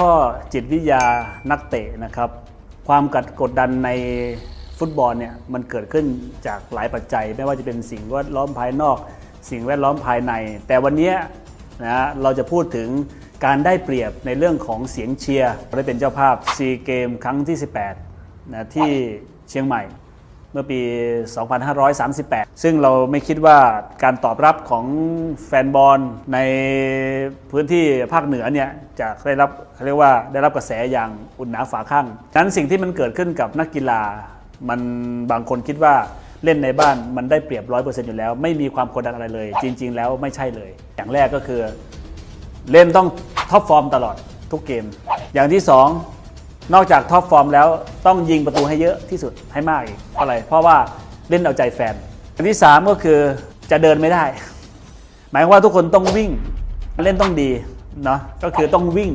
ข้อจิตวิทยานักเตะนะครับ ความกดกดดันในฟุตบอลเนี่ยมันเกิดขึ้นจากหลายปัจจัย ไม่ว่าจะเป็นสิ่งแวดล้อมภายนอก สิ่งแวดล้อมภายใน แต่วันนี้นะฮะเราจะพูดถึงการได้เปรียบในเรื่องของเสียงเชียร์ได้เป็นเจ้าภาพซีเกมครั้งที่ 18นะที่เชียงใหม่ เมื่อปี 2538 ซึ่งเราไม่คิดว่าการตอบรับของแฟนบอลในพื้นที่ภาคเหนือเนี่ยจะได้รับเขาเรียกว่าได้รับกระแสอย่างอุ่นหนาฝาข้างนั้นสิ่งที่มันเกิดขึ้นกับนักกีฬา มันบางคนคิดว่าเล่นในบ้านมันได้เปรียบร้อยเปอร์เซ็นต์อยู่แล้ว ไม่มีความกดดันอะไรเลย จริง ๆ แล้วไม่ใช่เลย อย่างแรกก็คือ เล่นต้องท็อปฟอร์มตลอดทุกเกม อย่างที่สอง นอกจากท็อปฟอร์มแล้วต้องยิงประตูให้เยอะที่สุดให้มากอีกเพราะอะไร เพราะว่าเล่นเอาใจแฟนอันที่สามก็คือจะเดินไม่ได้ หมายว่าทุกคนต้องวิ่งเล่นต้องดีเนาะก็คือต้องวิ่ง